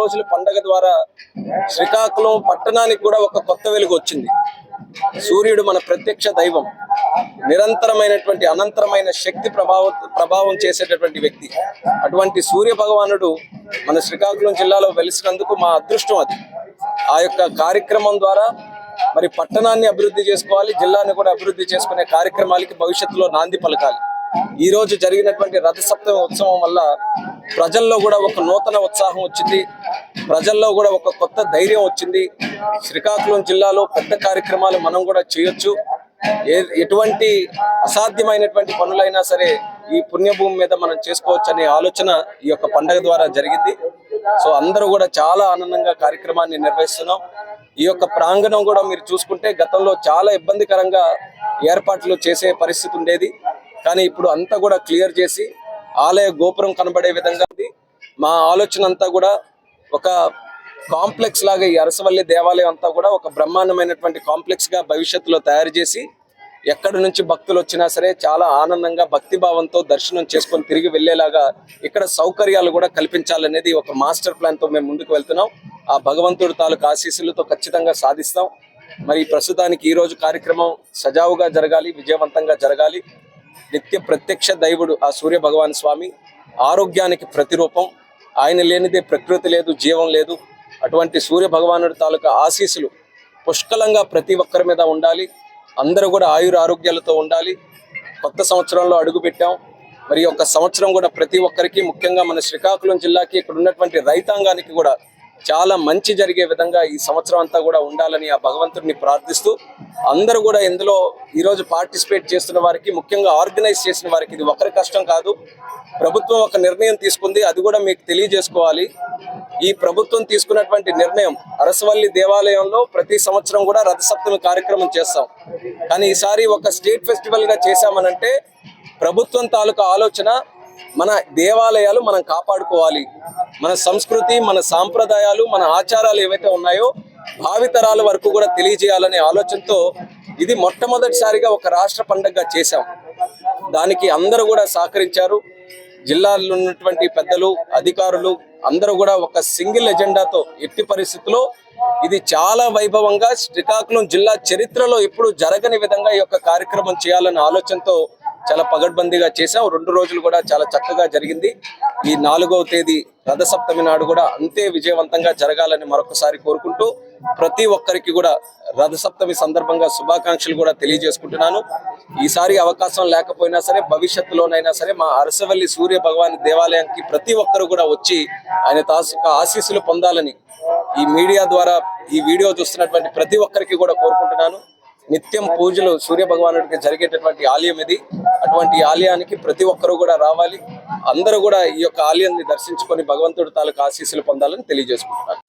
రోజుల పండగ ద్వారా శ్రీకాకుళం పట్టణానికి కూడా ఒక కొత్త వెలుగు వచ్చింది. సూర్యుడు మన ప్రత్యక్ష దైవం. నిరంతరమైనటువంటి అనంతరమైన శక్తి ప్రభావం ప్రభావం చేసేటటువంటి వ్యక్తి. అటువంటి సూర్య భగవానుడు మన శ్రీకాకుళం జిల్లాలో వెలిసినందుకు మా అదృష్టం అది. ఆ యొక్క కార్యక్రమం ద్వారా మరి పట్టణాన్ని అభివృద్ధి చేసుకోవాలి జిల్లాని కూడా అభివృద్ధి చేసుకునే కార్యక్రమాలకి భవిష్యత్తులో నాంది పలకాలి. ఈ రోజు జరిగినటువంటి రథసప్తమి ఉత్సవం వల్ల ప్రజల్లో కూడా ఒక నూతన ఉత్సాహం వచ్చింది. ప్రజల్లో కూడా ఒక కొత్త ధైర్యం వచ్చింది. శ్రీకాకుళం జిల్లాలో పెద్ద కార్యక్రమాలు మనం కూడా చేయొచ్చు. ఏ ఎటువంటి అసాధ్యమైనటువంటి పనులైనా సరే ఈ పుణ్యభూమి మీద మనం చేసుకోవచ్చు అనే ఆలోచన ఈ యొక్క పండగ ద్వారా జరిగింది. సో అందరూ కూడా చాలా ఆనందంగా కార్యక్రమాన్ని నిర్వహిస్తున్నాం. ఈ యొక్క ప్రాంగణం కూడా మీరు చూసుకుంటే గతంలో చాలా ఇబ్బందికరంగా ఏర్పాట్లు చేసే పరిస్థితి ఉండేది. కానీ ఇప్పుడు అంతా కూడా క్లియర్ చేసి ఆలయ గోపురం కనబడే విధంగా ఉంది. మా ఆలోచన అంతా కూడా ఒక కాంప్లెక్స్ లాగా ఈ అరసవల్లి దేవాలయం అంతా కూడా ఒక బ్రహ్మాండమైనటువంటి కాంప్లెక్స్గా భవిష్యత్తులో తయారు చేసి ఎక్కడి నుంచి భక్తులు వచ్చినా సరే చాలా ఆనందంగా భక్తి భావంతో దర్శనం చేసుకొని తిరిగి వెళ్ళేలాగా ఇక్కడ సౌకర్యాలు కూడా కల్పించాలనేది ఒక మాస్టర్ ప్లాన్తో మేము ముందుకు వెళ్తున్నాం. ఆ భగవంతుడి తాలూకు ఆశీస్సులతో ఖచ్చితంగా సాధిస్తాం. మరి ప్రస్తుతానికి ఈ రోజు కార్యక్రమం సజావుగా జరగాలి విజయవంతంగా జరగాలి. నిత్య ప్రత్యక్ష దైవుడు ఆ సూర్య భగవాన్ స్వామి. ఆరోగ్యానికి ప్రతిరూపం. ఆయన లేనిదే ప్రకృతి లేదు జీవం లేదు. అటువంటి సూర్య భగవానుడి తాలూకా ఆశీస్సులు పుష్కలంగా ప్రతి ఒక్కరి మీద ఉండాలి. అందరూ కూడా ఆయుర ఆరోగ్యాలతో ఉండాలి. కొత్త సంవత్సరంలో అడుగుపెట్టాం. మరి ఒక సంవత్సరం కూడా ప్రతి ఒక్కరికి ముఖ్యంగా మన శ్రీకాకుళం జిల్లాకి ఇక్కడ ఉన్నటువంటి రైతాంగానికి కూడా చాలా మంచి జరిగే విధంగా ఈ సంవత్సరం అంతా కూడా ఉండాలని ఆ భగవంతుడిని ప్రార్థిస్తూ అందరూ కూడా ఇందులో ఈరోజు పార్టిసిపేట్ చేస్తున్న వారికి ముఖ్యంగా ఆర్గనైజ్ చేసిన వారికి ఇది ఒకరి కష్టం కాదు. ప్రభుత్వం ఒక నిర్ణయం తీసుకుంది అది కూడా మీకు తెలియజేసుకోవాలి. ఈ ప్రభుత్వం తీసుకున్నటువంటి నిర్ణయం అరసవల్లి దేవాలయంలో ప్రతి సంవత్సరం కూడా రథసప్తమి కార్యక్రమం చేస్తాం. కానీ ఈసారి ఒక స్టేట్ ఫెస్టివల్గా చేశామనంటే ప్రభుత్వం తాలూకా ఆలోచన మన దేవాలయాలు మనం కాపాడుకోవాలి. మన సంస్కృతి మన సాంప్రదాయాలు మన ఆచారాలు ఏవైతే ఉన్నాయో భావితరాల వరకు కూడా తెలియజేయాలనే ఆలోచనతో ఇది మొట్టమొదటిసారిగా ఒక రాష్ట్ర పండుగగా చేశాం. దానికి అందరూ కూడా సహకరించారు. జిల్లాలో ఉన్నటువంటి పెద్దలు అధికారులు అందరూ కూడా ఒక సింగిల్ ఎజెండాతో ఎట్టి పరిస్థితుల్లో ఇది చాలా వైభవంగా శ్రీకాకుళం జిల్లా చరిత్రలో ఎప్పుడు జరగని విధంగా ఈ యొక్క కార్యక్రమం చేయాలనే ఆలోచనతో చాలా పగడ్బందీగా చేశాం. రెండు రోజులు కూడా చాలా చక్కగా జరిగింది. ఈ నాలుగవ తేదీ రథసప్తమి నాడు కూడా అంతే విజయవంతంగా జరగాలని మరొకసారి కోరుకుంటూ ప్రతి ఒక్కరికి కూడా రథసప్తమి సందర్భంగా శుభాకాంక్షలు కూడా తెలియజేసుకుంటున్నాను. ఈసారి అవకాశం లేకపోయినా సరే భవిష్యత్తులోనైనా సరే మా అరసవల్లి సూర్య భగవాన్ దేవాలయానికి ప్రతి ఒక్కరు కూడా వచ్చి ఆయన తాలూకా ఆశీస్సులు పొందాలని ఈ మీడియా ద్వారా ఈ వీడియో చూస్తున్నటువంటి ప్రతి ఒక్కరికి కూడా కోరుకుంటున్నాను. నిత్యం పూజలు సూర్య భగవానుడికి జరిగేటటువంటి ఆలయం ఇది. అటువంటి ఆలయానికి ప్రతి ఒక్కరూ కూడా రావాలి. అందరూ కూడా ఈ యొక్క ఆలయాన్ని దర్శించుకొని భగవంతుడి తాలూకు ఆశీస్సులు పొందాలని తెలియజేసుకుంటున్నారు